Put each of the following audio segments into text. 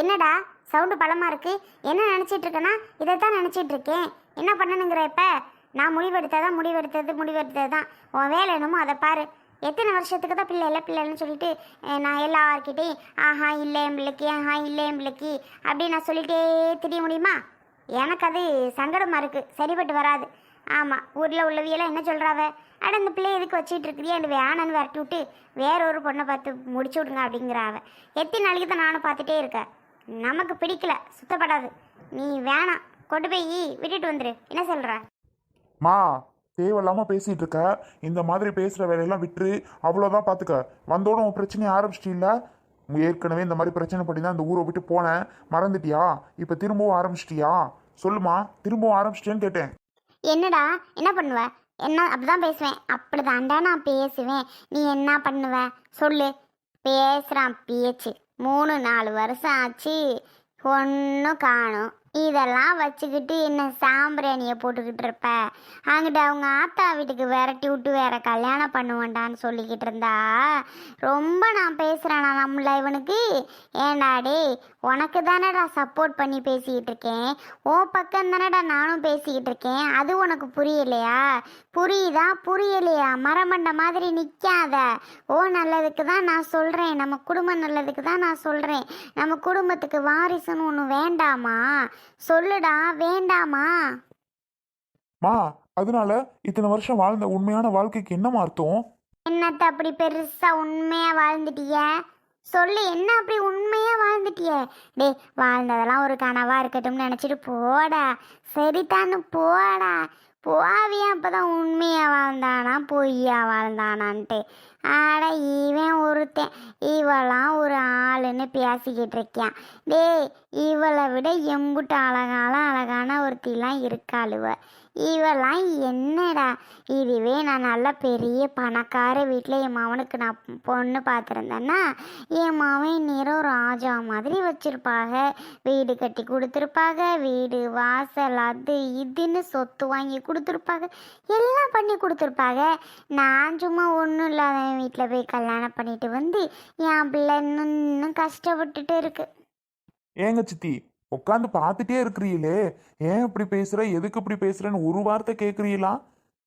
என்னடா சவுண்டு பலமாக இருக்கு? என்ன நினச்சிட்டு இருக்கேன்னா தான் நினச்சிட்டு இருக்கேன் என்ன பண்ணணுங்கிற இப்போ? நான் முடிவெடுத்ததான் முடிவெடுத்தது முடிவெடுத்தது? தான் உன் வேலை என்னமோ அதை பாரு. எத்தனை வருஷத்துக்கு தான் பிள்ளை இல்லை பிள்ளைன்னு சொல்லிட்டு நான் எல்லார்கிட்டையும் ஆஹா இல்லை பிள்ளைக்கு ஆஹா இல்லை பிள்ளைக்கு அப்படி நான் சொல்லிட்டே திரிய முடியுமா? எனக்கு அது சங்கடமாக இருக்குது சரிப்பட்டு வராது. ஆமாம் ஊரில் உள்ளவியெல்லாம் என்ன சொல்கிறாவ அட இந்த பிள்ளைய எதுக்கு வச்சுட்டு இருக்கிறியா அந்த வேணான்னு விரட்டி விட்டு வேற ஒரு பொண்ணை பார்த்து முடிச்சு விடுங்க அப்படிங்கிறாவ. எத்தனை நாளைக்கு தான் நானும் பார்த்துட்டே இருக்கேன். நமக்கு பிடிக்கல சுத்தப்படாது. நீ வேணாம் கொண்டு போய் விட்டுட்டு வந்துரு. என்ன சொல்கிற மா தேவையில்லாம பேசிட்டு இருக்க. இந்த மாதிரி பேசுற வேலையெல்லாம் விட்டுரு. அவ்வளோதான் பாத்துக்க. வந்தோட உன் பிரச்சனையை ஆரம்பிச்சிட்டீல்ல? ஏற்கனவே இந்த மாதிரி பிரச்சனை பண்ணி தான் இந்த ஊரை விட்டு போனேன். மறந்துட்டியா? இப்போ திரும்பவும் ஆரம்பிச்சிட்டியா? சொல்லுமா திரும்பவும் ஆரம்பிச்சிட்டியான்னு கேட்டேன். என்னடா என்ன பண்ணுவ? என்ன அப்படிதான் பேசுவேன். அப்படிதான்டா நான் பேசுவேன். நீ என்ன பண்ணுவ? சொல்லு. பேசுகிறான் பேச்சு. மூணு நாலு வருஷம் ஆச்சு. ஒன்றும் காணும். இதெல்லாம் வச்சுக்கிட்டு என்ன சாம்பிராணியை போட்டுக்கிட்டு இருப்ப? அங்கிட்ட அவங்க ஆத்தா வீட்டுக்கு விரட்டி விட்டு வேற கல்யாணம் பண்ணுவேன்டான்னு சொல்லிக்கிட்டு இருந்தா? ரொம்ப நான் பேசுகிறேனா நம்மள இவனுக்கு? ஏன்டா டேய் உனக்கு தானடா சப்போர்ட் பண்ணி பேசிக்கிட்டு இருக்கேன். ஓ பக்கம் தானடா நானும் பேசிக்கிட்டு இருக்கேன். அது உனக்கு புரியலையா? புரியுதா? புரியலையா? மரமண்ட மாதிரி நிற்காத ஓ நல்லதுக்கு தான் நான் சொல்கிறேன் நம்ம குடும்பம் நல்லதுக்கு தான் நான் சொல்கிறேன் நம்ம குடும்பத்துக்கு வாரிசுன்னு ஒன்று வேண்டாமா? சொல்லுடா வேண்டாமா? மா அதனால இத்தனை வருஷம் வாழ்ந்த உண்மையான வாழ்க்கைக்கு என்னமா அர்த்தம்? என்னத்த அப்படி பெருசா உண்மையா வாழ்ந்துட்டிய? சொல்லு என்ன அப்படி உண்மையா வாழ்ந்துட்டிய? டே வாழ்ந்ததெல்லாம் ஒரு கனவா இருக்கட்டும்னு நினைச்சிட்டு போடா. சரிதான்னு போடா. போவியா அப்பதான் உண்மையா வாழ்ந்தானா பொய்யா வாழ்ந்தானான்ட்டு. ஆட இவன் ஒருத்தன். இவளாம் ஒரு ஆளுன்னு பேசிக்கிட்டு இருக்கான் டேய் இவளை விட எம்புட்டு அழகால அழகான ஒருத்திலாம் இருக்காளுவ. இவெல்லாம் என்னடா? இதுவே நான் நல்ல பெரிய பணக்கார வீட்டில் என் மாவனுக்கு நான் பொண்ணு பார்த்துருந்தேன்னா என் மாவன் நேரம் ராஜா மாதிரி வச்சுருப்பாங்க வீடு கட்டி கொடுத்துருப்பாங்க வீடு வாசல் அது இதுன்னு சொத்து வாங்கி கொடுத்துருப்பாங்க எல்லாம் பண்ணி கொடுத்துருப்பாங்க நான் சும்மா ஒன்றும் இல்லாத வீட்டில் போய் கல்யாணம் பண்ணிட்டு வந்து என் பிள்ளை இன்னும் இன்னும் கஷ்டப்பட்டுட்டு இருக்கு. ஏங்க சித்தி உட்காந்து பார்த்துட்டே இருக்கிறீங்களே ஏன் இப்படி பேசுற? எதுக்கு இப்படி பேசுறேன்னு ஒரு வார்த்தை கேட்குறீங்களா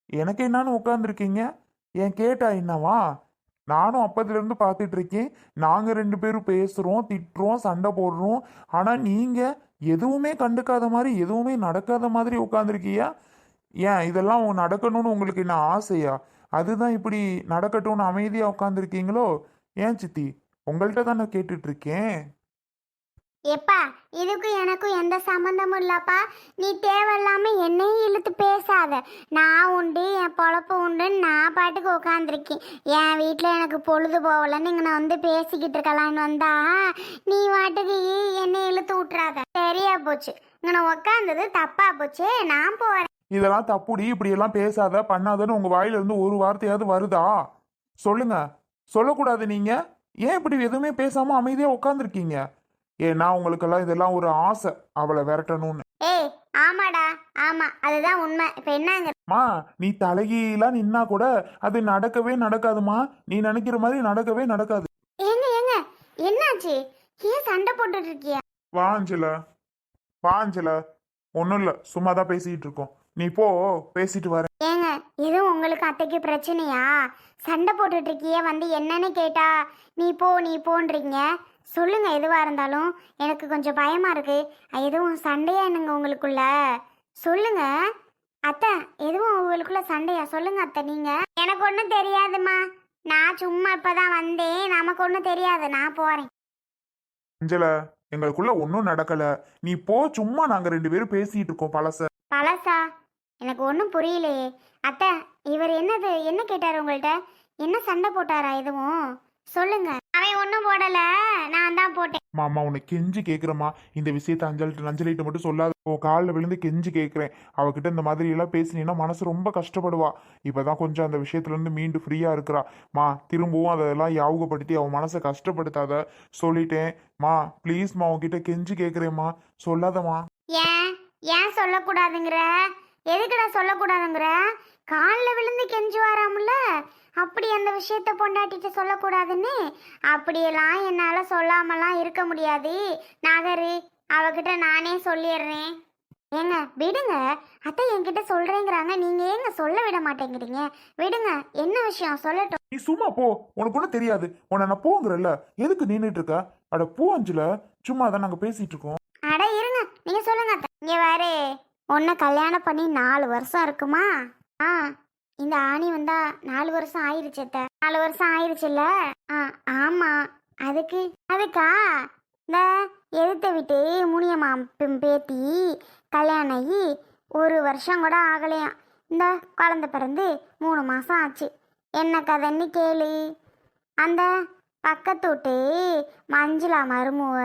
எனக்கு என்னன்னு உட்காந்துருக்கீங்க ஏன் கேட்டா என்னவா? நானும் அப்பதுலேருந்து பார்த்துட்டு இருக்கேன் நாங்கள் ரெண்டு பேரும் பேசுகிறோம் திட்டுறோம் சண்டை போடுறோம். ஆனால் நீங்கள் எதுவுமே கண்டுக்காத மாதிரி எதுவுமே நடக்காத மாதிரி உட்காந்துருக்கியா ஏன் இதெல்லாம் நடக்கணும்னு உங்களுக்கு என்ன ஆசையா? அதுதான் இப்படி நடக்கட்டும்னு அமைதியாக உட்காந்துருக்கீங்களோ ஏன் சித்தி? உங்கள்கிட்ட தானே கேட்டுட்டு எப்பா இதுக்கும் எனக்கும் எந்த சம்மந்தமும் இல்லப்பா. நீ தேவையில்லாம என்னையும் இழுத்து பேசாத. நான் உண்டு என் பொழப்பு உண்டுன்னு நான் பாட்டுக்கு உட்காந்துருக்கேன் என் வீட்டில் எனக்கு பொழுது போகலன்னு இங்கே நான் வந்து பேசிக்கிட்டு இருக்கலான்னு வந்தா நீ பாட்டுக்கு என்னை இழுத்து விட்றாத சரியா போச்சு. இங்கே நான் உட்காந்தது தப்பா போச்சு நான் போகிறேன் இதெல்லாம் தப்புடி இப்படியெல்லாம் பேசாத பண்ணாதன்னு உங்க வாயிலிருந்து ஒரு வார்த்தையாவது வருதா? சொல்லுங்க. சொல்லக்கூடாது நீங்க. ஏன் இப்படி எதுவுமே பேசாம அமைதியா உட்காந்துருக்கீங்க ஏன்னா உங்களுக்கெல்லாம் இதெல்லாம் ஒரு ஆசை அவளை விரட்டணும்னு. ஏய் ஆமாடா ஆமாம் அதுதான் உண்மை. இப்போ என்னங்க? மா நீ தலைகீழா நின்னா கூட அது நடக்கவே நடக்காதுமா. நீ நினைக்கிற மாதிரி நடக்கவே நடக்காது. ஏங்க ஏங்க என்னாச்சு? ஏன் சண்டை போட்டுட்டு இருக்கியா? வா அஞ்சல. வா அஞ்சல. ஒன்றும் இல்லை சும்மா தான் பேசிக்கிட்டு இருக்கோம். நீ போ பேசிட்டு வர ஏங்க எதுவும் உங்களுக்கு அத்தைக்கு பிரச்சனையா? சண்டை போட்டுட்டு இருக்கியே வந்து என்னன்னு கேட்டா நீ போ நீ போன்றீங்க. சொல்லுங்க எதுவா இருந்தாலும். எனக்கு கொஞ்சம் பயமா இருக்கு. எதுவும் சண்டையா என்னங்க உங்களுக்குள்ள? சொல்லுங்க. அத்தை எதுவும் உங்களுக்குள்ள சண்டையா? சொல்லுங்க அத்தை நீங்க. எனக்கு ஒன்றும் தெரியாதுமா நான் சும்மா இப்பதான் வந்தேன். நமக்கு ஒன்றும் தெரியாது. நான் போறேன். அஞ்சல எங்களுக்குள்ள ஒன்றும் நடக்கல. நீ போ சும்மா நாங்க ரெண்டு பேரும் பேசிட்டு இருக்கோம் பழச. பழசா? எனக்கு ஒன்றும் புரியலையே. அத்தை இவர் என்னது? என்ன கேட்டார் உங்கள்கிட்ட என்ன சண்டை போட்டாரா எதுவும்? சொல்லுங்க. அவன் ஒன்றும் போடல. நான் தான் போட்டேன். மாமா உன்னை கெஞ்சி கேட்குறேம்மா இந்த விஷயத்த அஞ்சலிட்டு அஞ்சலிட்ட மட்டும் சொல்லாத. உன் காலில் விழுந்து கெஞ்சி கேட்குறேன் அவகிட்ட இந்த மாதிரி எல்லாம் பேசினீன்னா மனசு ரொம்ப கஷ்டப்படுவா. இப்போதான் கொஞ்சம் அந்த விஷயத்துலேருந்து மீண்டு ஃப்ரீயாக இருக்கிறா. மா திரும்பவும் அதெல்லாம் யாபகப்படுத்தி அவன் மனசை கஷ்டப்படுத்தாத. சொல்லிட்டேன். மா ப்ளீஸ்மா உன்கிட்ட கெஞ்சி கேட்குறேம்மா சொல்லாதம்மா. ஏன்? ஏன் சொல்லக்கூடாதுங்கிற? எதுக்குடா சொல்லக்கூடாதுங்கிற? காலில் விழுந்து கெஞ்சுவாராம்ல அப்படி அந்த விஷயத்த பொண்டாட்டிட்டு சொல்லக்கூடாதுன்னு? அப்படியெல்லாம் என்னால் சொல்லாமலாம் இருக்க முடியாது. நகரு அவகிட்ட நானே சொல்லிடுறேன் ஏங்க விடுங்க. அத்தை என்கிட்ட சொல்றேங்கிறாங்க. நீங்க ஏங்க சொல்ல விட மாட்டேங்கிறீங்க? விடுங்க. என்ன விஷயம்? சொல்லட்டும். நீ சும்மா போ. உனக்கு ஒன்றும் தெரியாது. உன்னை நான் போங்கிறல்ல எதுக்கு நின்றுட்டு இருக்க அட போ அஞ்சல. சும்மா தான் நாங்கள் பேசிட்டு இருக்கோம் அட இருங்க. நீங்க சொல்லுங்க. இங்க வேறு உன்னை கல்யாணம் பண்ணி நாலு வருஷம் இருக்குமா? ஆ இந்த ஆணி வந்தா நாலு வருஷம் ஆயிருச்சு அத்த. நாலு வருஷம் ஆயிருச்சுல்ல? ஆ ஆமா. அதுக்கு அதுக்கா? இந்த எதிர்த்த விட்டே முனியம்மா பேத்தி கல்யாணம் ஆகி ஒரு வருஷம் கூட ஆகலையாம். இந்த குழந்த பிறந்து மூணு மாதம் ஆச்சு. என்ன கதைன்னு கேளு. அந்த பக்கத்து வீட்டு மஞ்சுளா மருமுவ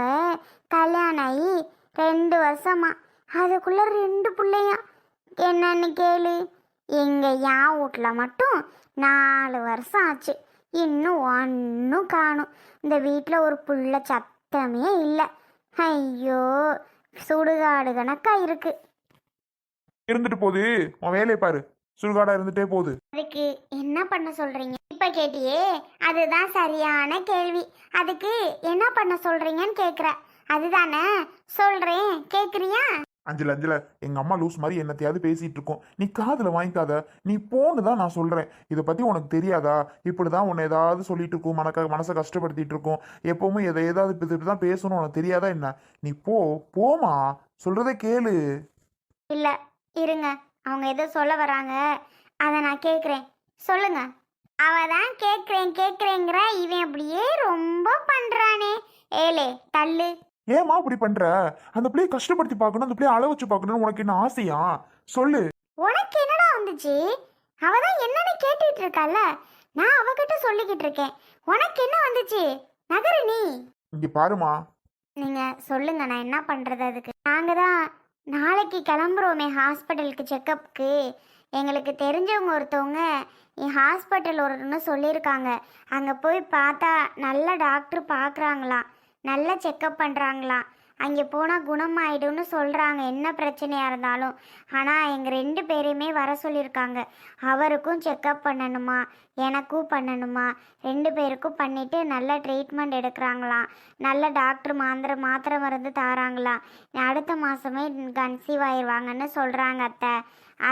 கல்யாணம் ஆகி ரெண்டு வருஷமா. அதுக்குள்ள ரெண்டு பிள்ளையா? என்னன்னு கேளு. எங்க என் வீட்டில் மட்டும் நாலு வருஷம் ஆச்சு. இன்னும் ஒன்றும் காணும். இந்த வீட்டில் ஒரு புள்ள சத்தமே இல்லை. ஐயோ சுடுகாடு கணக்கா இருக்கு. இருந்துட்டு போகுது உன் வேலையை பாரு. சுடுகாடா இருந்துட்டே போகுது அதுக்கு என்ன பண்ண சொல்றீங்க? இப்ப கேட்டியே அதுதான் சரியான கேள்வி. அதுக்கு என்ன பண்ண சொல்றீங்கன்னு கேக்குற. அதுதானே சொல்றேன். கேக்குறியா? அஞ்சல அஞ்சல எங்க அம்மா லூஸ் மாதிரி என்னத்தையாவது பேசிட்டு இருக்கோம் நீ காதுல வாங்கிக்காத. நீ போன்னு தான் நான் சொல்றேன். இதை பத்தி உனக்கு தெரியாதா? இப்படிதான் உன்னை ஏதாவது சொல்லிட்டு இருக்கும் மனக்க மனசை கஷ்டப்படுத்திட்டு இருக்கோம் எப்பவுமே எதை ஏதாவது இப்படி தான் பேசணும். உனக்கு தெரியாதா என்ன? நீ போ போமா சொல்றதை கேளு. இல்ல இருங்க. அவங்க எதோ சொல்ல வராங்க. அதை நான் கேக்குறேன். சொல்லுங்க. அவ தான் கேக்குறேன் கேக்குறேங்கிற இவன் அப்படியே ரொம்ப பண்றானே. ஏலே தள்ளு. ஏமா இப்படி பண்ற? அந்த பிள்ளைய கஷ்டப்படுத்தி பார்க்கணும் அந்த பிள்ளைய அள வச்சு பார்க்கணும்னு உனக்கு என்ன ஆசையா? சொல்லு. உனக்கு என்னடா வந்துச்சு? அவ தான் என்னன்னு கேட்டுட்டு இருக்கால நான் அவகிட்ட சொல்லிக்கிட்டு இருக்கேன். உனக்கு என்ன வந்துச்சு? நகரு நீ. இங்க பாருமா நீங்க சொல்லுங்க நான் என்ன பண்றது அதுக்கு? நாங்க தான் நாளைக்கு கிளம்புறோமே ஹாஸ்பிட்டலுக்கு செக்கப்புக்கு. எங்களுக்கு தெரிஞ்சவங்க ஒருத்தவங்க என் ஹாஸ்பிட்டல் ஒருன்னு சொல்லியிருக்காங்க. அங்கே போய் பார்த்தா நல்ல டாக்டர் பார்க்குறாங்களாம். நல்ல செக்கப் பண்ணுறாங்களாம் அங்கே போனால் குணமாயிடும்னு சொல்கிறாங்க என்ன பிரச்சனையாக இருந்தாலும். ஆனால் எங்கள் ரெண்டு பேரையுமே வர சொல்லியிருக்காங்க. அவருக்கும் செக்கப் பண்ணணுமா? எனக்கும் பண்ணணுமா? ரெண்டு பேருக்கும் பண்ணிவிட்டு நல்ல ட்ரீட்மெண்ட் எடுக்கிறாங்களாம். நல்ல டாக்டர் மாத்திரை மாத்திரை மருந்து தாராங்களாம். அடுத்த மாதமே கன்சீவ் ஆயிடுவாங்கன்னு சொல்கிறாங்க அத்தை.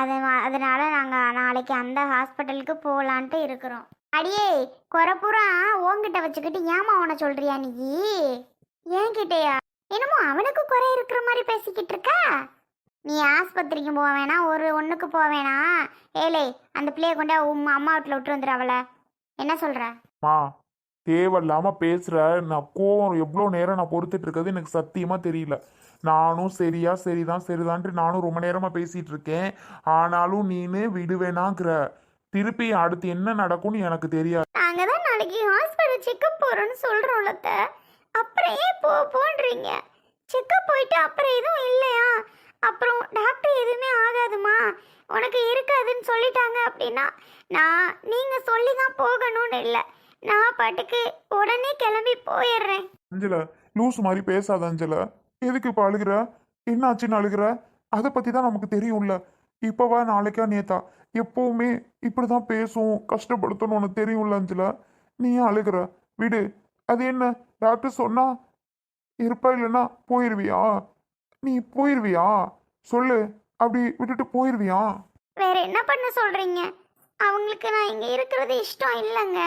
அது அதனால் நாங்கள் நாளைக்கு அந்த ஹாஸ்பிட்டலுக்கு போகலான்ட்டு இருக்கிறோம். அடியே குறப்புறா உன்கிட்ட வச்சுக்கிட்டு ஏமா அவனை சொல்றியா நீ? ஏன்கிட்டயா என்னமோ அவனுக்கு குறை இருக்கிற மாதிரி பேசிக்கிட்டு இருக்கா? நீ ஆஸ்பத்திரிக்கு போக வேணாம் ஒரு ஒன்றுக்கு போக வேணாம் ஏலே அந்த பிள்ளைய கொண்டா உம் அம்மா வீட்டில் விட்டு வந்துடு அவளை. என்ன சொல்கிற மா தேவையில்லாம பேசுற. நான் கோவம் எவ்வளோ நேரம் நான் பொறுத்துட்டு இருக்கிறது எனக்கு சத்தியமா தெரியல. நானும் சரியா சரிதான் சரிதான்ட்டு நானும் ரொம்ப நேரமா பேசிட்டு இருக்கேன். ஆனாலும் நீனு விடுவேனாங்கிற. திருப்பி அடுத்து என்ன நடக்கும்னு எனக்கு தெரியாது. நாங்கள் தான் நாளைக்கு ஹாஸ்பிட்டல் செக்கப் போகிறோன்னு சொல்கிறோம்ல அத்தை. அப்புறம் ஏன் போ போன்றீங்க? செக்கப் போயிட்டு அப்புறம் எதுவும் இல்லையா? அப்புறம் டாக்டர் எதுவுமே ஆகாதுமா? உனக்கு இருக்காதுன்னு சொல்லிட்டாங்க அப்படின்னா நான் நீங்கள் சொல்லி தான் போகணும்னு இல்லை. நான் பாட்டுக்கு உடனே கிளம்பி போயிடுறேன். அஞ்சல லூஸ் மாதிரி பேசாத அஞ்சல. எதுக்கு இப்போ அழுகிற? என்ன ஆச்சுன்னு அழுகிற? அதை பத்தி தான் நமக்கு தெரியும்ல. இப்போவா நாளைக்கா நேத்தா? எப்பவுமே இப்படிதான் பேசும் கஷ்டப்படுத்தணும் உனக்கு தெரியும்ல அஞ்சில? நீ அழுகிற? விடு. அது என்ன? டாக்டர் சொன்னா இருப்பா இல்லைன்னா போயிருவியா? நீ போயிருவியா? சொல்லு. அப்படி விட்டுட்டு போயிருவியா? வேற என்ன பண்ண சொல்கிறீங்க அவங்களுக்கு நான் இங்கே இருக்கிறது இஷ்டம் இல்லைங்க.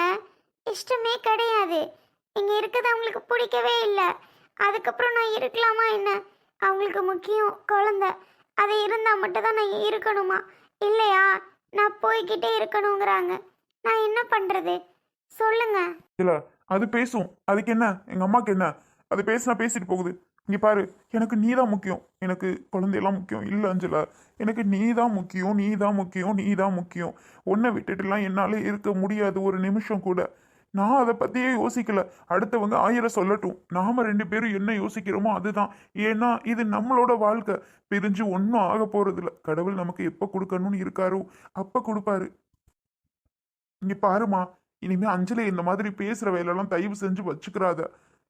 இஷ்டமே கிடையாது. இங்கே இருக்கிறது அவங்களுக்கு பிடிக்கவே இல்லை. அதுக்கப்புறம் நான் இருக்கலாமா என்ன? அவங்களுக்கு முக்கியம் குழந்தை. அது இருந்தால் மட்டும் தான் நான் இருக்கணுமா? இல்லையா? நான் போய்கிட்டே இருக்கணுங்கிறாங்க. நான் என்ன பண்ணுறது சொல்லுங்க. இல்லை அது பேசும். அதுக்கு என்ன? எங்கள் அம்மாக்கு என்ன? அது பேசினா பேசிட்டு போகுது. இங்கே பாரு எனக்கு நீ தான் முக்கியம். எனக்கு குழந்தையெல்லாம் முக்கியம். இல்லை அஞ்சலா எனக்கு நீ தான் முக்கியம் நீ தான் முக்கியம் நீ தான் முக்கியம். உன்னை விட்டுட்டுலாம் என்னால் இருக்க முடியாது ஒரு நிமிஷம் கூட. நான் அதை பற்றியே யோசிக்கல. அடுத்தவங்க ஆயிரம் சொல்லட்டும். நாம ரெண்டு பேரும் என்ன யோசிக்கிறோமோ அதுதான். ஏன்னா இது நம்மளோட வாழ்க்கை. பிரிஞ்சு ஒன்றும் ஆக போறதில்ல. கடவுள் நமக்கு எப்போ கொடுக்கணும்னு இருக்காரோ அப்போ கொடுப்பாரு. இங்க பாருமா இனிமே அஞ்சலி இந்த மாதிரி பேசுற வேலையெல்லாம் தயவு செஞ்சு வச்சுக்கிறாத.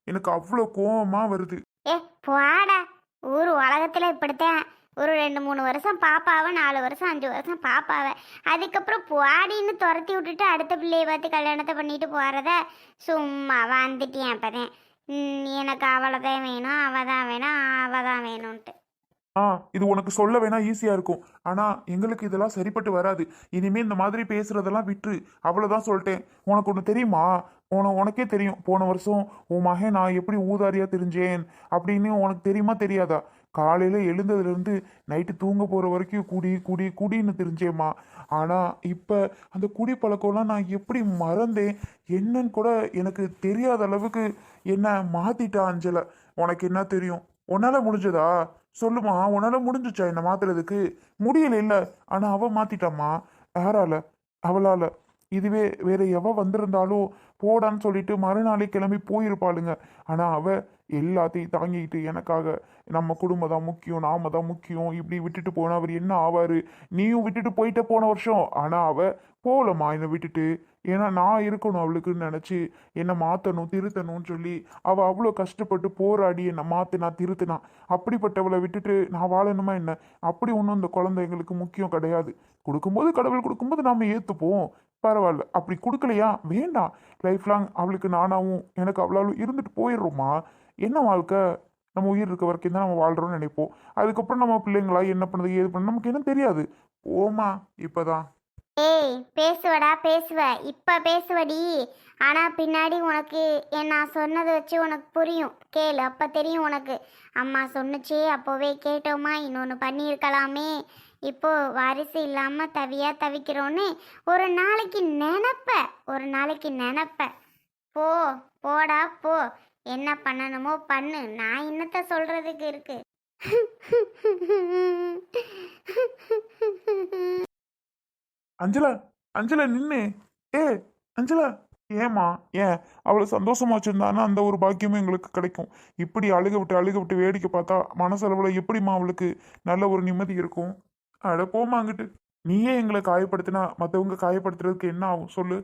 எனக்கு அவ்வளோ கோவமா வருது. ஏ போடா. ஊர் உலகத்தில் இப்படித்தான். ஒரு ரெண்டு மூணு வருஷம் பாப்பாவை நாலு வருஷம் அஞ்சு வருஷம் பாப்பாவை. அதுக்கப்புறம் பாடின்னு துரத்தி விட்டுட்டு அடுத்த பிள்ளையை பார்த்து கல்யாணத்தை பண்ணிட்டு போகிறத சும்மா வந்துட்டேன் அப்போதான். எனக்கு அவளை தான் வேணும் அவள் தான் வேணும் அவள் தான் வேணும்ன்ட்டு. ஆ இது உனக்கு சொல்ல வேணா ஈஸியா இருக்கும். ஆனா எங்களுக்கு இதெல்லாம் சரிப்பட்டு வராது. இனிமே இந்த மாதிரி பேசுறதெல்லாம் விட்டுரு. அவ்வளவுதான் சொல்லிட்டேன். உனக்கு ஒன்று தெரியுமா? உன உனக்கே தெரியும். போன வருஷம் உன் மகன் நான் எப்படி ஊதாரியா தெரிஞ்சேன் அப்படின்னு உனக்கு தெரியுமா தெரியாதா? காலையில் எழுந்ததுலேருந்து நைட்டு தூங்க போகிற வரைக்கும் குடி குடி குடின்னு தெரிஞ்சேம்மா. ஆனால் இப்போ அந்த குடி பழக்கம்லாம் நான் எப்படி மறந்தேன்? என்னன்னு கூட எனக்கு தெரியாத அளவுக்கு என்ன மாத்திட்டா அஞ்சல. உனக்கு என்ன தெரியும்? உன்னால் முடிஞ்சதா? சொல்லுமா உன்னால் முடிஞ்சுச்சா என்ன மாத்துறதுக்கு? முடியல இல்லை. ஆனால் அவள் மாத்திட்டாம்மா. யாரால? அவளால். இதுவே வேற எவ வந்திருந்தாலும் போடான்னு சொல்லிட்டு மறுநாளே கிளம்பி போயிருப்பாளுங்க. ஆனா அவ எல்லாத்தையும் தாங்கிக்கிட்டு எனக்காக நம்ம குடும்பம் தான் முக்கியம் நாம தான் முக்கியம். இப்படி விட்டுட்டு போனால் அவர் என்ன ஆவாரு? நீயும் விட்டுட்டு போயிட்ட போன வருஷம். ஆனா அவ போகலம்மா என்னை விட்டுட்டு. ஏன்னா நான் இருக்கணும் அவளுக்குன்னு நினச்சி என்னை மாற்றணும் திருத்தணும்னு சொல்லி அவள் அவ்வளோ கஷ்டப்பட்டு போராடி என்னை மாற்றினா திருத்தினா. அப்படிப்பட்டவளை விட்டுட்டு நான் வாழணுமா என்ன? அப்படி ஒன்றும் இந்த குழந்தை எங்களுக்கு முக்கியம் கிடையாது. கொடுக்கும்போது கடவுள் கொடுக்கும்போது நாம் ஏற்றுப்போம் பரவாயில்ல. அப்படி கொடுக்கலையா? வேண்டாம். லைஃப் லாங் அவளுக்கு நானாவும் எனக்கு அவளாலும் இருந்துட்டு போயிடுறோமா? என்ன வாழ்க்கை? நம்ம உயிர் இருக்க வரைக்கும் தான் நம்ம வாழ்கிறோம்னு நினைப்போம். அதுக்கப்புறம் நம்ம பிள்ளைங்களா என்ன பண்ணுது ஏது பண்ண நமக்கு என்ன தெரியாது. ஓமா இப்போதான். ஏய் பேசுவடா பேசுவ. இப்போ பேசுவடி. ஆனால் பின்னாடி உனக்கு நான் சொன்னதை வச்சு உனக்கு புரியும். கேளு அப்போ தெரியும் உனக்கு. அம்மா சொன்னுச்சே அப்போவே கேட்டோமா இன்னொன்று பண்ணியிருக்கலாமே. இப்போ வாரிசு இல்லாம தவியா தவிக்கிறோன்னு ஒரு நாளைக்கு நினப்ப ஒரு நாளைக்கு நினப்ப. போ போடா போ. என்ன பண்ணணுமோ பண்ணு. நான் என்னத்த சொல்றதுக்கு இருக்கு. அஞ்சலா அஞ்சலா நின்னு. ஏ அஞ்சலா. ஏமா ஏன் அவளை சந்தோஷமா வச்சிருந்தானா? அந்த ஒரு பாக்கியமும் எங்களுக்கு கிடைக்கும். இப்படி அழுக விட்டு அழுக விட்டு வேடிக்கை பார்த்தா மனசளவில் எப்படிம்மா அவளுக்கு நல்ல ஒரு நிம்மதி இருக்கும்? அட போமா அங்கிட்டு. நீயே எங்களை காயப்படுத்தினா மற்றவங்க காயப்படுத்துறதுக்கு என்ன ஆகும்? சொல்லு.